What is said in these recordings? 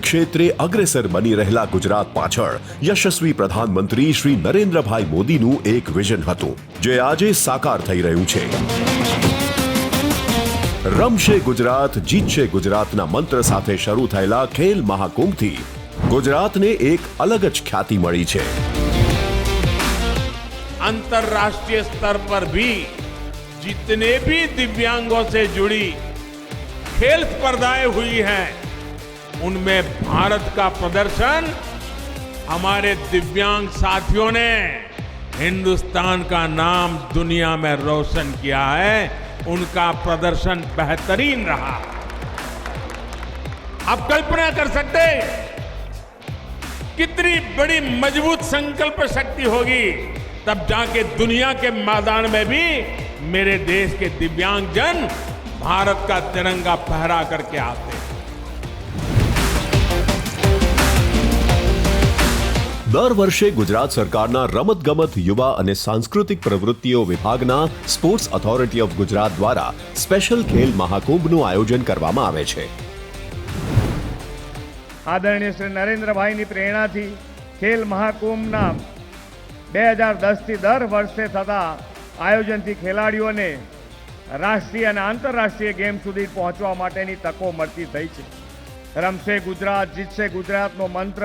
ક્ષેત્રે અગ્રેસર બની રહેલા ગુજરાત પાછળ યશસ્વી પ્રધાનમંત્રી શ્રી નરેન્દ્રભાઈ મોદીનું એક વિઝન હતું જે આજે સાકાર થઈ રહ્યું છે રમશે ગુજરાત જીતશે ગુજરાતના મંત્ર સાથે શરૂ થયેલા ખેલ મહાકુંભથી ગુજરાતને એક અલગ જ ખ્યાતિ મળી છે अंतर्राष्ट्रीय स्तर पर भी जितने भी दिव्यांगों से जुड़ी खेल स्पर्धाएं हुई हैं उनमें भारत का प्रदर्शन हमारे दिव्यांग साथियों ने हिंदुस्तान का नाम दुनिया में रोशन किया है। उनका प्रदर्शन बेहतरीन रहा। आप कल्पना कर सकते कितनी बड़ी मज़बूत संकल्प शक्ति होगी, तब जाके दुनिया के मैदान में भी मेरे देश के दिव्यांग जन भारत का तिरंगा फहरा करके आते हैं। દર વર્ષે ગુજરાત સરકારના રમતગમત, યુવા અને સાંસ્કૃતિક પ્રવૃત્તિઓ વિભાગના સ્પોર્ટ્સ ઓથોરિટી ઓફ ગુજરાત દ્વારા સ્પેશિયલ ખેલ મહાકુંભનું આયોજન કરવામાં આવે છે. આદરણીય શ્રી નરેન્દ્રભાઈની પ્રેરણાથી ખેલ મહાકુંભના બે હજાર દસથી દર વર્ષે થતા આયોજનથી ખેલાડીઓને રાષ્ટ્રીય અને આંતરરાષ્ટ્રીય ગેમ સુધી પહોંચવા માટેની તકો મળતી થઈ છે. રમશે ગુજરાત, જીતશે ગુજરાતનો મંત્ર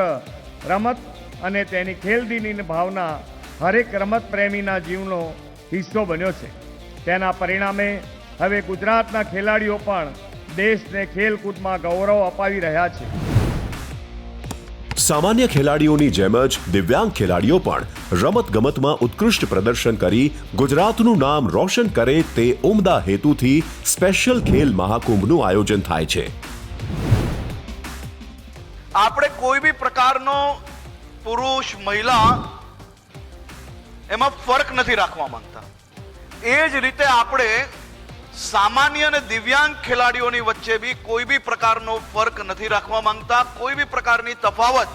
રમત અને તેની ખેલદીની ભાવના હરેક રમત પ્રેમીના જીવનો હિસ્સો બન્યો છે. તેના પરિણામે હવે ગુજરાતના ખેલાડીઓ પણ દેશને ખેલકૂદમાં ગૌરવ અપાવી રહ્યા છે. સામાન્ય ખેલાડીઓની જેમ જ દિવ્યાંગ ખેલાડીઓ પણ રમતગમતમાં ઉત્કૃષ્ટ પ્રદર્શન કરી ગુજરાતનું નામ રોશન કરે તે ઉમદા હેતુથી સ્પેશિયલ ખેલ મહાકુંભનું આયોજન થાય છે. આપણે કોઈ બી પ્રકારનો પુરુષ, મહિલા, એમાં ફરક નથી રાખવા માંગતા. એ જ રીતે આપણે સામાન્ય અને દિવ્યાંગ ખેલાડીઓની વચ્ચે બી કોઈ બી પ્રકારનો ફરક નથી રાખવા માંગતા. કોઈ બી પ્રકારની તફાવત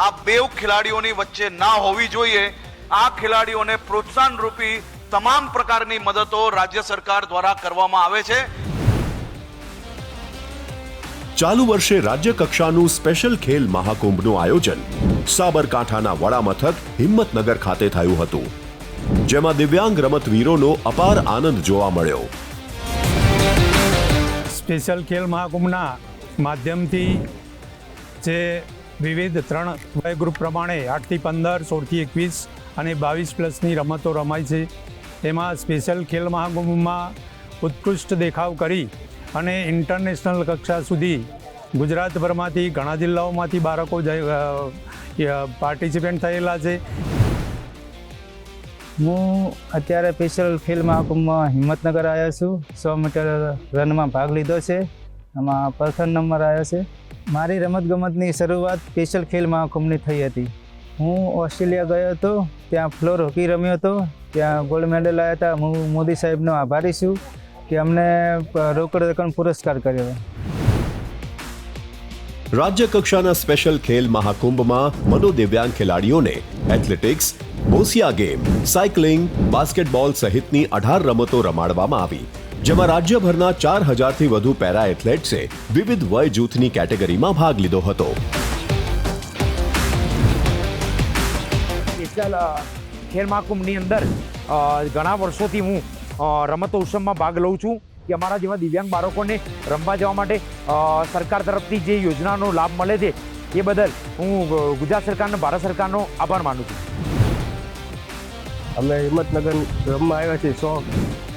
આ બેવ ખેલાડીઓની વચ્ચે ના હોવી જોઈએ. આ ખેલાડીઓને પ્રોત્સાહન રૂપી તમામ પ્રકારની મદદો રાજ્ય સરકાર દ્વારા કરવામાં આવે છે. ચાલુ વર્ષે રાજ્ય કક્ષાનું સ્પેશિયલ ખેલ મહાકુંભનું આયોજન સાબરકાંઠાના વડામથક હિંમતનગર ખાતે થયું હતું, જેમાં દિવ્યાંગ રમતવીરોનો અપાર આનંદ જોવા મળ્યો. સ્પેશિયલ ખેલ મહાકુંભના માધ્યમથી જે વિવિધ ત્રણ વય ગ્રુપ પ્રમાણે આઠથી પંદર, સોળથી એકવીસ અને બાવીસ પ્લસની રમતો રમાય છે. તેમાં સ્પેશિયલ ખેલ મહાકુંભમાં ઉત્કૃષ્ટ દેખાવ કરી અને ઇન્ટરનેશનલ કક્ષા સુધી ગુજરાતભરમાંથી ઘણા જિલ્લાઓમાંથી બાળકો પાર્ટિસિપેન્ટ થયેલા છે. હું અત્યારે સ્પેશિયલ ખેલ મહાકુંભમાં હિંમતનગર આવ્યો છું. સો મીટર રનમાં ભાગ લીધો છે. એમાં પ્રથમ નંબર આવ્યો છે. મારી રમતગમતની શરૂઆત સ્પેશિયલ ખેલ મહાકુંભની થઈ હતી. હું ઓસ્ટ્રેલિયા ગયો હતો. ત્યાં ફ્લોર હોકી રમ્યો હતો. ત્યાં ગોલ્ડ મેડલ આવ્યા હતા. હું મોદી સાહેબનો આભારી છું. કે અમને રોકડ રકમ પુરસ્કાર કર્યો રાજ્ય કક્ષાના સ્પેશિયલ ખેલ મહાકુંભમાં મનોદિવ્યાંગ ખેલાડીઓને athletics boccia game cycling basketball સહિતની અઢાર રમતો રમાડવામાં આવી જેમાં રાજ્યભરના ચાર હજારથી વધુ પેરા એથ્લેટ્સે વિવિધ વય જૂથની કેટેગરીમાં ભાગ લીધો હતો સ્પેશિયલ ખેલ મહાકુંભની અંદર અ, ઘણા વર્ષોથી હું અ, રમતો ઉત્સવમાં ભાગ લઉં છું કે અમારા જેવા દિવ્યાંગ બાળકોને રમવા જવા માટે સરકાર તરફથી જે યોજનાનો લાભ મળે છે એ બદલ હું ગુજરાત સરકારનો ભારત સરકારનો આભાર માનું છું. અમે હિંમતનગર રમવા આવ્યા છીએ સો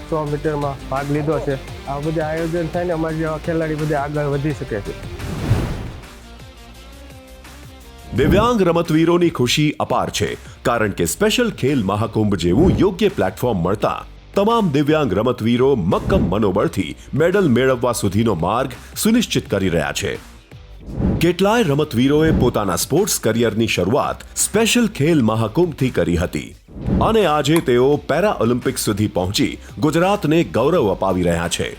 સો મીટરમાં ભાગ લીધો છે. આ બધા આયોજન થાય ને અમારા જેવા ખેલાડી બધા આગળ વધી શકે છે. દિવ્યાંગ રમતવીરોની ખુશી અપાર છે કારણ કે સ્પેશિયલ ખેલ મહાકુંભ જેવું યોગ્ય પ્લેટફોર્મ મળતા તમામ દિવ્યાંગ રમતવીરો મક્કમ મનોબળથી મેડલ મેળવવા સુધીનો માર્ગ સુનિશ્ચિત કરી રહ્યા છે. કેટલાય રમતવીરોએ પોતાના સ્પોર્ટ્સ કરિયરની શરૂઆત સ્પેશિયલ ખેલ મહાકુંભથી કરી હતી. અને આજે તેઓ પેરા ઓલિમ્પિક સુધી પહોંચી ગુજરાતને ગૌરવ અપાવી રહ્યા છે.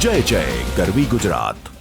જય જય ગરવી ગુજરાત.